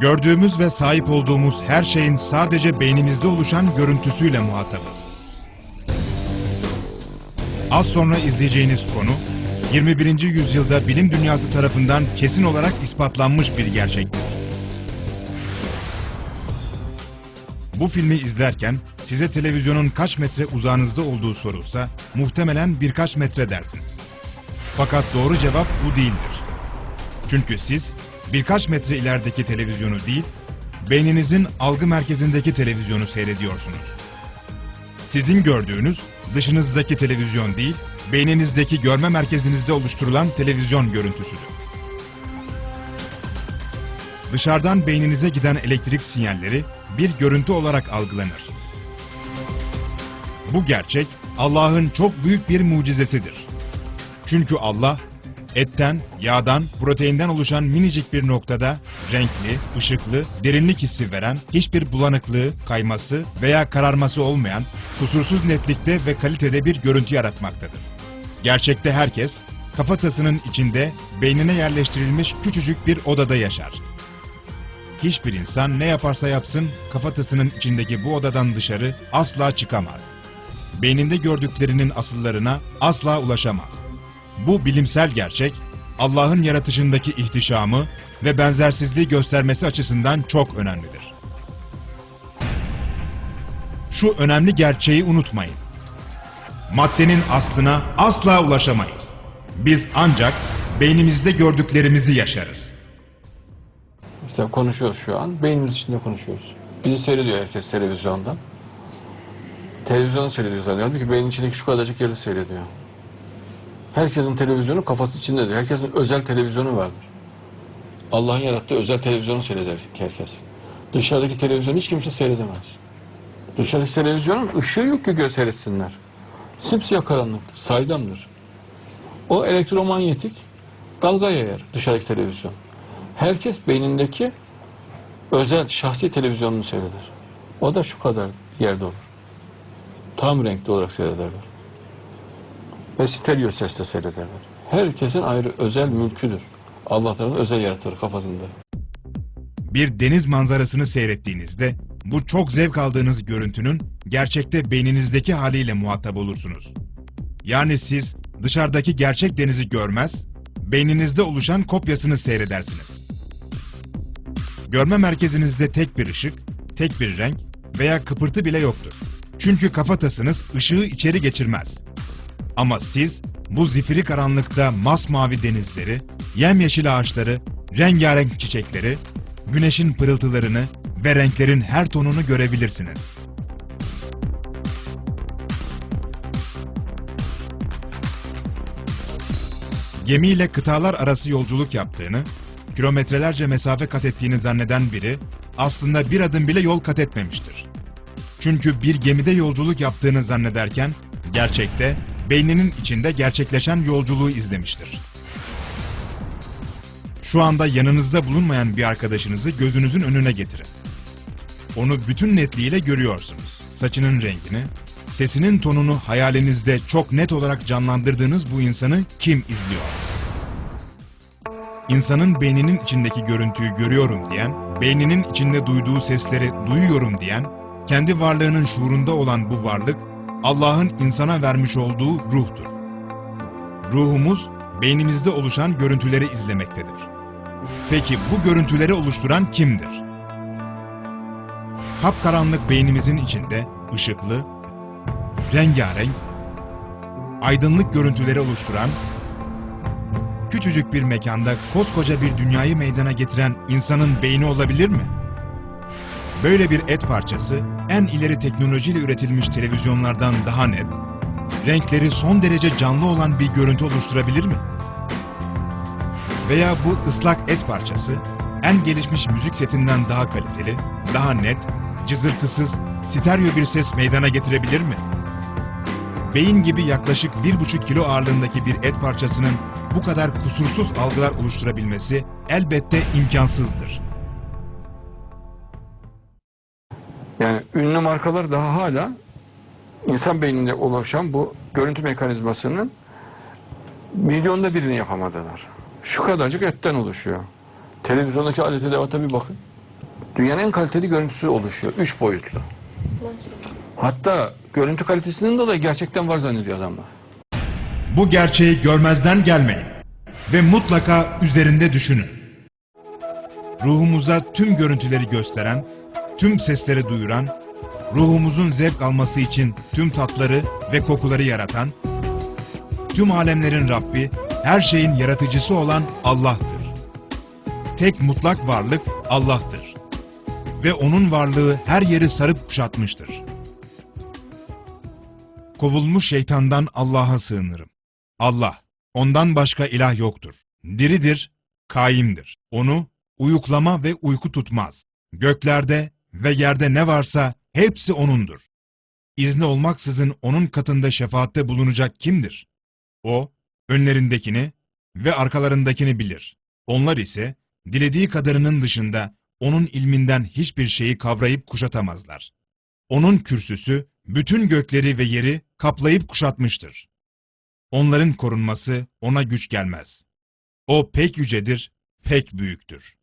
Gördüğümüz ve sahip olduğumuz her şeyin sadece beynimizde oluşan görüntüsüyle muhatabız. Az sonra izleyeceğiniz konu, 21. yüzyılda bilim dünyası tarafından kesin olarak ispatlanmış bir gerçektir. Bu filmi izlerken size televizyonun kaç metre uzağınızda olduğu sorulsa muhtemelen birkaç metre dersiniz. Fakat doğru cevap bu değildir. Çünkü siz birkaç metre ilerideki televizyonu değil, beyninizin algı merkezindeki televizyonu seyrediyorsunuz. Sizin gördüğünüz dışınızdaki televizyon değil, beyninizdeki görme merkezinizde oluşturulan televizyon görüntüsüdür. Dışarıdan beyninize giden elektrik sinyalleri bir görüntü olarak algılanır. Bu gerçek Allah'ın çok büyük bir mucizesidir. Çünkü Allah etten, yağdan, proteinden oluşan minicik bir noktada renkli, ışıklı, derinlik hissi veren, hiçbir bulanıklığı, kayması veya kararması olmayan, kusursuz netlikte ve kalitede bir görüntü yaratmaktadır. Gerçekte herkes, kafatasının içinde beynine yerleştirilmiş küçücük bir odada yaşar. Hiçbir insan ne yaparsa yapsın kafatasının içindeki bu odadan dışarı asla çıkamaz. Beyninde gördüklerinin asıllarına asla ulaşamaz. Bu bilimsel gerçek Allah'ın yaratışındaki ihtişamı ve benzersizliği göstermesi açısından çok önemlidir. Şu önemli gerçeği unutmayın. Maddenin aslına asla ulaşamayız. Biz ancak beynimizde gördüklerimizi yaşarız. Mesela konuşuyoruz şu an. Beynimiz içinde konuşuyoruz. Bizi seyrediyor herkes televizyonda. Televizyonu seyrediyor zannediyor. Halbuki beynin içindeki şu kadarcık yeri seyrediyor. Herkesin televizyonu kafası içindedir. Herkesin özel televizyonu vardır. Allah'ın yarattığı özel televizyonu seyreder herkes. Dışarıdaki televizyonu hiç kimse seyredemez. Dışarıdaki televizyonun ışığı yok ki göz seyretsinler. Simsiyah karanlıktır, saydamdır. O elektromanyetik dalga yayar dışarıdaki televizyon. Herkes beynindeki özel şahsi televizyonunu seyreder. O da şu kadar yerde olur. Tam renkli olarak seyrederler. Ve stereo sesle seyrederler. Herkesin ayrı özel mülküdür. Allah tarafından özel yaratır kafasında. Bir deniz manzarasını seyrettiğinizde bu çok zevk aldığınız görüntünün gerçekte beyninizdeki haliyle muhatap olursunuz. Yani siz dışarıdaki gerçek denizi görmez, beyninizde oluşan kopyasını seyredersiniz. Görme merkezinizde tek bir ışık, tek bir renk veya kıpırtı bile yoktur. Çünkü kafatasınız ışığı içeri geçirmez. Ama siz bu zifiri karanlıkta masmavi denizleri, yemyeşil ağaçları, rengarenk çiçekleri, güneşin pırıltılarını ve renklerin her tonunu görebilirsiniz. Gemiyle kıtalar arası yolculuk yaptığını, kilometrelerce mesafe kat ettiğini zanneden biri aslında bir adım bile yol kat etmemiştir. Çünkü bir gemide yolculuk yaptığını zannederken gerçekte beyninin içinde gerçekleşen yolculuğu izlemiştir. Şu anda yanınızda bulunmayan bir arkadaşınızı gözünüzün önüne getirin. Onu bütün netliğiyle görüyorsunuz. Saçının rengini, sesinin tonunu hayalinizde çok net olarak canlandırdığınız bu insanı kim izliyor? İnsanın beyninin içindeki görüntüyü görüyorum diyen, beyninin içinde duyduğu sesleri duyuyorum diyen, kendi varlığının şuurunda olan bu varlık, Allah'ın insana vermiş olduğu ruhtur. Ruhumuz, beynimizde oluşan görüntüleri izlemektedir. Peki bu görüntüleri oluşturan kimdir? Kapkaranlık beynimizin içinde ışıklı, rengarenk, aydınlık görüntüleri oluşturan, küçücük bir mekanda koskoca bir dünyayı meydana getiren insanın beyni olabilir mi? Böyle bir et parçası en ileri teknolojiyle üretilmiş televizyonlardan daha net, renkleri son derece canlı olan bir görüntü oluşturabilir mi? Veya bu ıslak et parçası en gelişmiş müzik setinden daha kaliteli, daha net, cızırtısız, stereo bir ses meydana getirebilir mi? Beyin gibi yaklaşık 1,5 kilo ağırlığındaki bir et parçasının bu kadar kusursuz algılar oluşturabilmesi elbette imkansızdır. Yani ünlü markalar daha hala insan beyninde oluşan bu görüntü mekanizmasının milyonda birini yapamadılar. Şu kadarcık etten oluşuyor. Televizyondaki alet edevata bir bakın. Dünyanın en kaliteli görüntüsü oluşuyor. Üç boyutlu. Hatta görüntü kalitesinden dolayı gerçekten var zannediyor adamlar. Bu gerçeği görmezden gelmeyin ve mutlaka üzerinde düşünün. Ruhumuza tüm görüntüleri gösteren, tüm sesleri duyuran, ruhumuzun zevk alması için tüm tatları ve kokuları yaratan, tüm alemlerin Rabbi, her şeyin yaratıcısı olan Allah'tır. Tek mutlak varlık Allah'tır. Ve O'nun varlığı her yeri sarıp kuşatmıştır. Kovulmuş şeytandan Allah'a sığınırım. Allah, ondan başka ilah yoktur. Diridir, kaimdir. Onu uyuklama ve uyku tutmaz. Göklerde ve yerde ne varsa hepsi O'nundur. İzni olmaksızın O'nun katında şefaatte bulunacak kimdir? O, önlerindekini ve arkalarındakini bilir. Onlar ise, dilediği kadarının dışında O'nun ilminden hiçbir şeyi kavrayıp kuşatamazlar. O'nun kürsüsü, bütün gökleri ve yeri kaplayıp kuşatmıştır. Onların korunması ona güç gelmez. O pek yücedir, pek büyüktür.